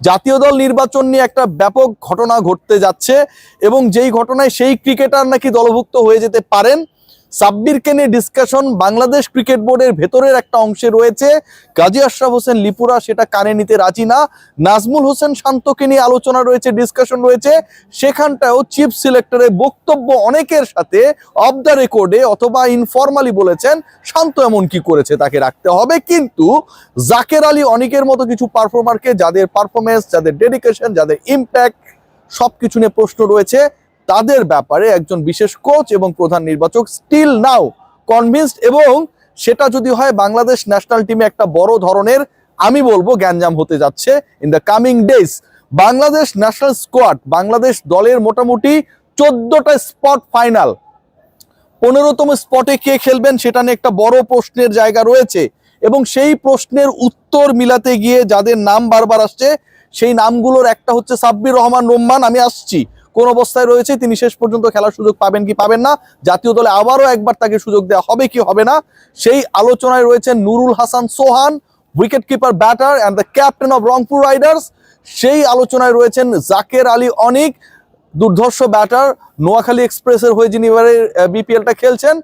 জাতীয় দল নির্বাচন নিয়ে একটা ব্যাপক ঘটনা ঘটতে যাচ্ছে এবং যেই ঘটনায় সেই ক্রিকেটার নাকি দলভুক্ত হয়ে যেতে পারেন সাব্বিরকে নিয়ে ডিসকাশন বাংলাদেশ ক্রিকেট বোর্ডের ভেতরের একটা অংশে রয়েছে। গাজী আশরাফ হোসেন লিপুরা, সেটা কানে নিতে রাজি না। নাজমুল হোসেন শান্তকে নিয়ে আলোচনা রয়েছে ডিসকাশন রয়েছে। সেখানটাও চিফ সিলেক্টরের বক্তব্য অনেকের সাথে অফ দ্য রেকর্ডে অথবা ইনফরমালি বলেছেন, শান্ত এমন কি করেছে তাকে রাখতে হবে। কিন্তু জাকের আলী অনেকের মতো কিছু পারফর্মারকে যাদের পারফরমেন্স যাদের ডেডিকেশন যাদের ইম্প্যাক্ট সবকিছু নিয়ে প্রশ্ন রয়েছে। তাদের ব্যাপারে একজন বিশেষ কোচ এবং প্রধান নির্বাচক স্টিল নাও কনভিন্সড এবং সেটা যদি হয় বাংলাদেশ ন্যাশনাল টিমে একটা বড় ধরনের, আমি বলব গ্যাঞ্জাম হতে যাচ্ছে in the coming days Bangladesh national squad Bangladesh দলের মোটামুটি চোদ্দটা স্পট ফাইনাল পনেরোতম স্পটে কে খেলবেন সেটা নিয়ে একটা বড় প্রশ্নের জায়গা রয়েছে এবং সেই প্রশ্নের উত্তর মিলাতে গিয়ে যাদের নাম বারবার আসছে, সেই নামগুলোর একটা হচ্ছে সাব্বির রহমান রোম্মান আমি আসছি। কোন অবস্থায় রয়েছে, তিনি শেষ পর্যন্ত খেলার সুযোগ পাবেন কি পাবেন না, জাতীয় দলে আবারও একবার তাকে সুযোগ দেওয়া হবে কি হবে না, সেই আলোচনায় রয়েছেন Nurul Hasan Sohan wicket keeper batter and the captain of Rangpur riders সেই আলোচনায় রয়েছেন জাকের আলী অনিক, দুর্ধর্ষ ব্যাটার নোয়াখালী এক্সপ্রেসের হয়ে যিনি এবারে বিপিএলটা খেলছেন,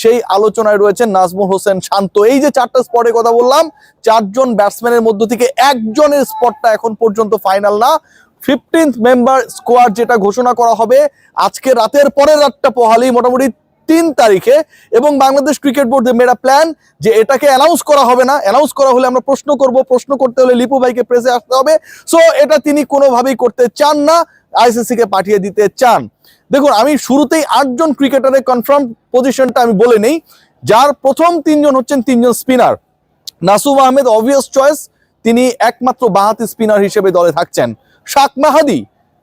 সেই আলোচনায় রয়েছেন নাজমুল হোসেন শান্ত। এই যে চারটা স্পটের কথা বললাম, চারজন ব্যাটসম্যানের মধ্য থেকে একজনের স্পটটা এখন পর্যন্ত ফাইনাল না। ফিফটিন্থ মেম্বার স্কোয়াড যেটা ঘোষণা করা হবে, আজকে রাতের পরের রাতটা পোহালি, মোটামুটি তিন তারিখে। এবং বাংলাদেশ ক্রিকেট বোর্ড মেরা প্ল্যান যে এটাকে অ্যানাউন্স করা হবে না অ্যানাউন্স করা হলে আমরা প্রশ্ন করব, প্রশ্ন করতে হলে লিপু ভাইকে প্রেসে আসতে হবে। সো এটা তিনি কোনোভাবেই করতে চান না আইসিসি কে পাঠিয়ে দিতে চান। দেখুন, আমি শুরুতেই আটজন ক্রিকেটারের কনফার্ম পজিশনটা আমি বলে নেই। যার প্রথম তিনজন হচ্ছেন তিনজন spinner Nasum Ahmed obvious choice তিনি একমাত্র বাহাতি স্পিনার হিসেবে দলে থাকছেন। শাক মাহাদি,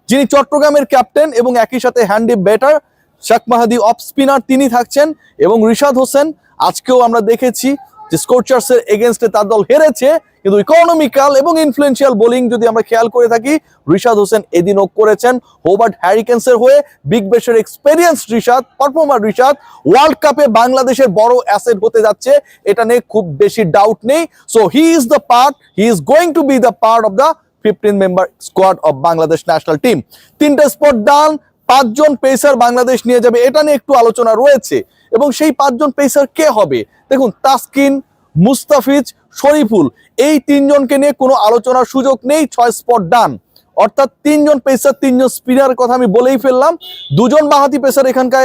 যিনি চট্টগ্রামের ক্যাপ্টেন এবং একই সাথে হ্যান্ডি ব্যাটার, শাক মাহাদি অফ স্পিনার তিনি থাকছেন এবং রিশাদ হোসেন। আজকেও আমরা দেখেছি যে স্কোরচার্সের এগেনস্টে তার দল হেরেছে, কিন্তু ইকোনমিক্যাল এবং ইনফ্লুয়েন্সিয়াল বোলিং যদি আমরা খেয়াল করে থাকি, রিশাদ হোসেন এদিনও করেছেন। হোবার্ট হ্যারিকেন্সের হয়ে big বেশের experience Rishad performer Rishad world কাপে বাংলাদেশের বড় অ্যাসেট হতে যাচ্ছে, এটা নিয়ে খুব বেশি ডাউট নেই। So he is the part he is going to be the part of the fifteen member squad of Bangladesh national team. তিনটে স্পট ডান পাঁচজন পেসার বাংলাদেশ নিয়ে যাবে। এটা নিয়ে একটু আলোচনা রয়েছে। এবং সেই পাঁচজন পেসার কে হবে? দেখুন, তাসকিন, মুস্তাফিজ, শরীফুল, এই তিনজনকে নিয়ে কোনো আলোচনার সুযোগ নেই, ছয় স্পট ডান অর্থাৎ তিনজন পেসার, তিনজন স্পিনার কথা আমি বলেই ফেললাম। দুজন বাহাতি পেসার এখানকার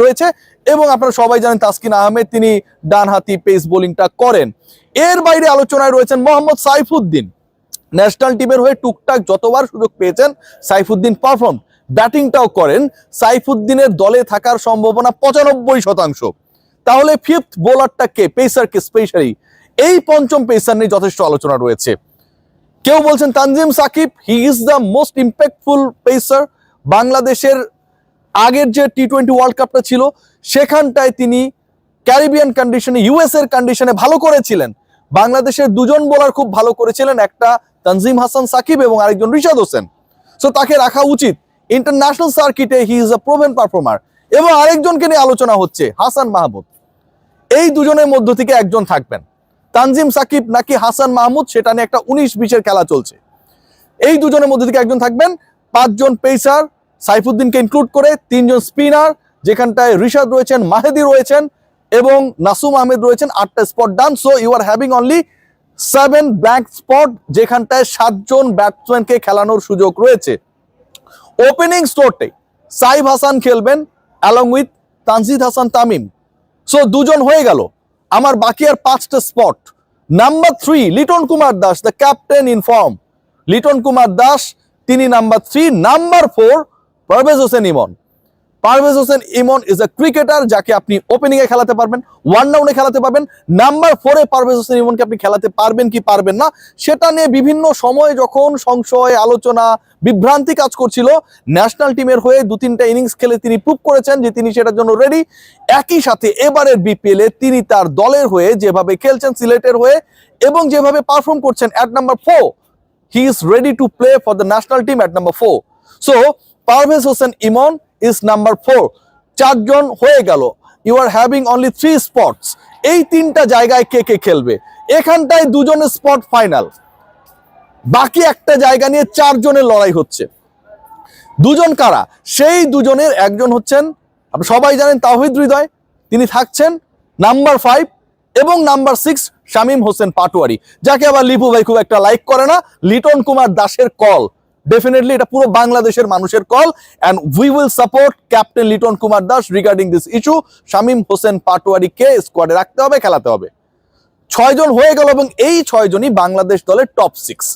রয়েছে। এবং আপনারা সবাই জানেন তাসকিন আহমেদ, তিনি ডান হাতি পেস বোলিংটা করেন। এর বাইরে আলোচনায় রয়েছেন মোহাম্মদ সাইফুদ্দিন। ন্যাশনাল টিমের হয়ে টুকটাক যতবার সুযোগ পেয়েছেন সাইফুদ্দিন পারফর্ম। ব্যাটিংটাও করেন। সাইফুদ্দিনের দলে থাকার সম্ভাবনা পঁচানব্বই শতাংশ। তাহলে ফিফথ বোলারটা কে? পেসারকে স্পেশালি এই পঞ্চম পেসার নিয়ে যথেষ্ট আলোচনা রয়েছে। কেউ বলছেন, Tanzim Sakib he is the most impactful pacer বাংলাদেশের আগের যে টি টোয়েন্টি ওয়ার্ল্ড কাপটা ছিল, সেখানটায় তিনি ক্যারিবিয়ান কন্ডিশনে ইউএস এর কন্ডিশনে ভালো করেছিলেন। বাংলাদেশের দুজন বোলার খুব ভালো করেছিলেন। একটা তানজিম হাসান সাকিব এবং আরেকজন রিশাদ হোসেন। সো তাকে রাখা উচিত ইন্টারন্যাশনাল সার্কিটে he is a proven performer এবং আরেকজনকে নিয়ে আলোচনা হচ্ছে হাসান মাহমুদ। এই দুজনের মধ্য থেকে একজন থাকবেন। তানজিম সাকিব নাকি হাসান মাহমুদ, সেটা নিয়ে একটা উনিশ বিশের খেলা চলছে। এই দুজনের মধ্যে থেকে একজন থাকবেন পাঁচজন পেসার সাইফুদ্দিনকে ইনক্লুড করে তিনজন স্পিনার যেখানটায় রিশাদ রয়েছেন, মাহেদি রয়েছেন এবং নাসুম আহমেদ রয়েছেন, আটটা spot done so you are having only seven blank spot, যেখানটায় সাতজন ব্যাটসম্যানকে খেলানোর সুযোগ রয়েছে। ওপেনিং স্টোরটে সাইফ হাসান খেলবেন along with Tanzid Hasan Tamim. So দুজন হয়ে গেল। আমার বাকি আর পাঁচটা spot number three Liton Kumar Das the captain in form Liton Kumar Das, তিনি number three number four Parvez Hossain Emon. Parvez Hossain Emon is a cricketer যাকে আপনি ওপেনিং এ খেলাতে পারবেন ওয়ান ডাউনে খেলাতে পারবেন নাম্বার ফোরে পারভেজ হোসেন ইমনকে আপনি খেলাতে পারবেন কি পারবেন না, সেটা নিয়ে বিভিন্ন সময় যখন সংশয়, আলোচনা, বিভ্রান্তি কাজ করছিল ন্যাশনাল টিমের হয়ে দু তিনটা ইনিংস খেলে তিনি প্রুভ করেছেন যে তিনি সেটার জন্য রেডি একই সাথে এবারের বিপিএল এ তিনি তার দলের হয়ে যেভাবে খেলছেন সিলেটের হয়ে এবং যেভাবে পারফর্ম করছেন at number four he is ready to play for the national team at number four so Parvez Hossain Emon is number four চারজন হয়ে গেল। You are having only three spots এই তিনটা জায়গায় কে কে খেলবে? এখানটায় দুজনের স্পট ফাইনাল বাকি একটা জায়গা নিয়ে চারজনের লড়াই হচ্ছে। দুজন কারা? সেই দুজনের একজন হচ্ছেন, আপনি সবাই জানেন তাহিদ হৃদয়, তিনি থাকছেন নাম্বার ফাইভ এবং নাম্বার সিক্স শামীম হোসেন পাটোয়ারি। যাকে আবার লিপু ভাই খুব একটা লাইক করে না, লিটন কুমার দাসের কল ডেফিনেটলি এটা পুরো বাংলাদেশের মানুষের call and we will support captain Liton Kumar Das regarding this issue Shamim Hossain পাটোয়ারিকে স্কোয়াডে রাখতে হবে, খেলাতে হবে। ছয়জন হয়ে গেল এবং এই ছয়জনই বাংলাদেশ দলের top six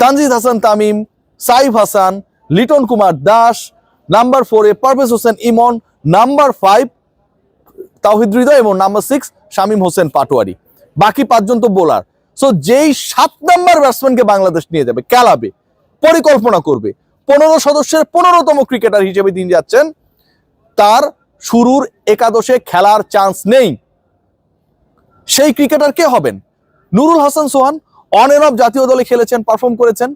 Tanzid Hasan Tamim, Saif Hasan, Liton Kumar Das, number ফোরে পারভেজ হোসেন ইমন, নাম্বার ফাইভ তাওহিদ হৃদয় এবং নাম্বার সিক্স শামীম হোসেন পাটোয়ারি। বাকি পাঁচজন তো বোলার সো যেই সাত নাম্বার ব্যাটসম্যানকে বাংলাদেশ নিয়ে যাবে, খেলাবে। পরিকল্পনা করবে। পনেরো সদস্যের পনেরোতম ক্রিকেটার হিসেবে তিনি যাচ্ছেন। তার শুরুর একাদশে খেলার চান্স নেই। সেই ক্রিকেটার কে হবেন? Nurul Hasan Sohan on and off জাতীয় দলে খেলেছেন পারফর্ম করেছেন।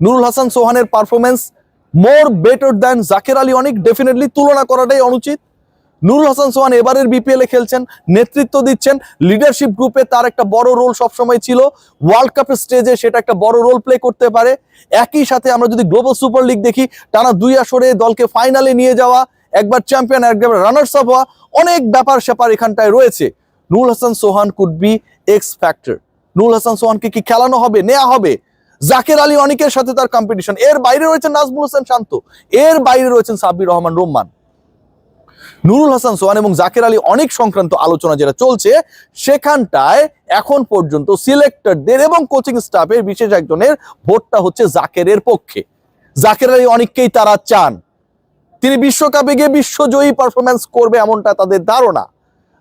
Nurul Hasan সোহানের performance more better than Jaker Ali অনেক ডেফিনেটলি তুলনা করাটাই অনুচিত। নুরুল হাসান সোহান এবারের বিপিএল খেলছেন, নেতৃত্ব দিচ্ছেন লিডারশিপ গ্রুপে তার একটা বড় রোল সবসময় ছিল। ওয়ার্ল্ড কাপের স্টেজে সেটা একটা বড় রোল প্লে করতে পারে। একই সাথে আমরা যদি গ্লোবাল সুপার লিগ দেখি, টানা দুই আসরে দলকে ফাইনালে নিয়ে যাওয়া, একবার চ্যাম্পিয়ন একবার রানার্স আপ হওয়া, অনেক ব্যাপার স্যাপার এখানটায় রয়েছে। Nurul Hasan Sohan could be X factor Nurul Hasan সোহানকে কি খেলানো হবে নেওয়া হবে? জাকের আলী অনেকের সাথে তার কম্পিটিশন এর বাইরে রয়েছেন নাজমুল হোসেন শান্ত। এর বাইরে রয়েছেন সাব্বির রহমান রোম্মান নুরুল হাসান, সোহান এবং জাকের আলী অনেক সংক্রান্ত আলোচনা যেটা চলছে, সেখানটায় এখন পর্যন্ত সিলেক্টরদের এবং কোচিং স্টাফের বিশেষ একজনের ভোটটা হচ্ছে জাকেরের পক্ষে। জাকের আলী অনেককেই তারা চান। তিনি বিশ্বকাপে গিয়ে বিশ্বজয়ী পারফরমেন্স করবে এমনটা তাদের ধারণা।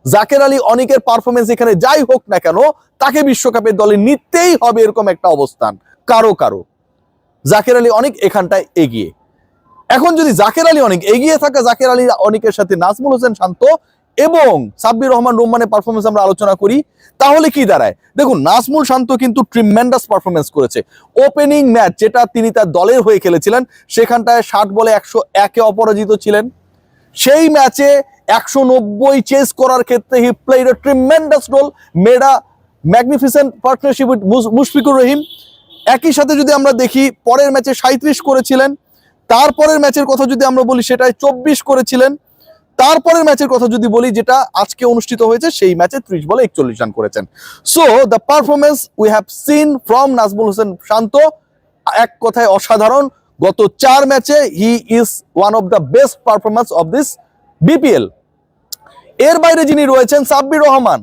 জাকের আলী অনেকের পারফরমেন্স এখানে যাই হোক না কেন, তাকে বিশ্বকাপের দলে নিতেই হবে এরকম একটা অবস্থান, কারও কারও। জাকের আলী অনেক এখানটায় এগিয়ে। এখন যদি জাকের আলী অনেক এগিয়ে থাকা, জাকের আলী অনেকের সাথে নাজমুল হোসেন শান্ত এবং সাব্বির রহমান রহমানের পারফরমেন্স আমরা আলোচনা করি, তাহলে কি দাঁড়ায়? দেখুন, নাজমুল শান্ত কিন্তু ট্রিমেন্ডাস পারফরমেন্স করেছে। ওপেনিং ম্যাচ যেটা তিনি তার দলের হয়ে খেলেছিলেন, সেখানটায় ষাট বলে একশো একে অপরাজিত ছিলেন। সেই ম্যাচে একশো নব্বই চেস করার ক্ষেত্রে he played tremendous role made a magnificent partnership with Mushfiqur Rahim. একই সাথে যদি আমরা দেখি, পরের ম্যাচে সাঁত্রিশ করেছিলেন। তারপরের ম্যাচের কথা যদি আমরা বলি, সেটাই চব্বিশ করেছিলেন। তারপরের ম্যাচের কথা যদি বলি, যেটা আজকে অনুষ্ঠিত হয়েছে, সেই ম্যাচে ত্রিশ বলে একচল্লিশ রান করেছেন। So the performance we have seen from Najmul Hossain Shanto এক কথায় অসাধারণ। গত চার ম্যাচে he is one of the best performance of this BPL এর বাইরে যিনি রয়েছেন, সাব্বির রহমান।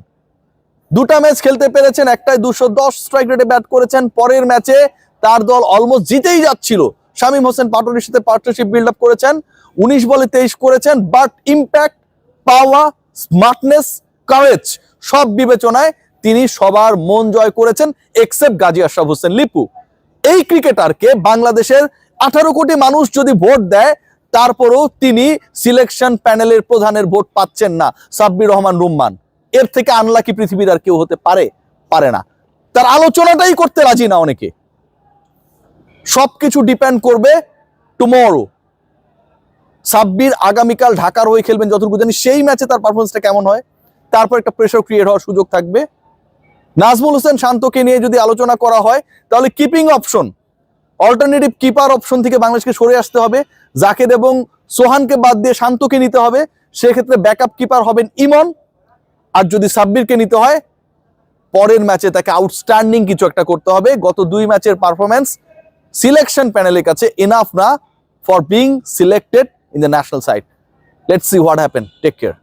দুটা ম্যাচ খেলতে পেরেছেন একটাই দুশো দশ স্ট্রাইক রেটে ব্যাট করেছেন। পরের ম্যাচে তার দল অলমোস্ট জিতেই যাচ্ছিল। শামীম হোসেন পাটোয়ারির সাথে পার্টনারশিপ বিল্ড আপ করেছেন, উনিশ বলে তেইশ করেছেন বাট ইম্প্যাক্ট পাওয়া স্মার্টনেস কারেজ সব বিবেচনায় তিনি সবার মন জয় করেছেন এক্সেপ্ট গাজী আশরাফ হোসেন লিপু। এই ক্রিকেটারকে বাংলাদেশের আঠারো কোটি মানুষ যদি ভোট দেয়, তারপরেও তিনি সিলেকশন প্যানেলের প্রধানের ভোট পাচ্ছেন না, সাব্বির রহমান রুম্মান। এর থেকে আনলাকি পৃথিবীর আর কেউ হতে পারে পারে না। তার আলোচনাটাই করতে রাজি না অনেকে। সবকিছু ডিপেন্ড করবে টুমরো সাব্বির আগামীকাল ঢাকার হয়ে খেলবেন যতটুকু জানি, সেই ম্যাচে তার পারফরমেন্সটা কেমন হয়, তারপর একটা প্রেশার ক্রিয়েট হওয়ার সুযোগ থাকবে। নাজমুল হোসেন শান্তকে নিয়ে যদি আলোচনা করা হয়, তাহলে keeping option alternative keeper option থেকে বাংলাদেশকে সরে আসতে হবে। জাকেদ এবং সোহানকে বাদ দিয়ে শান্তকে নিতে হবে। সেক্ষেত্রে ব্যাকআপ কিপার হবেন ইমন। আর যদি সাব্বিরকে নিতে হয়, পরের ম্যাচে তাকে আউটস্ট্যান্ডিং কিছু একটা করতে হবে। গত দুই ম্যাচের পারফরমেন্স সিলেকশন প্যানেলের কাছে এনাফ না for being selected in the national side let's see what happen take care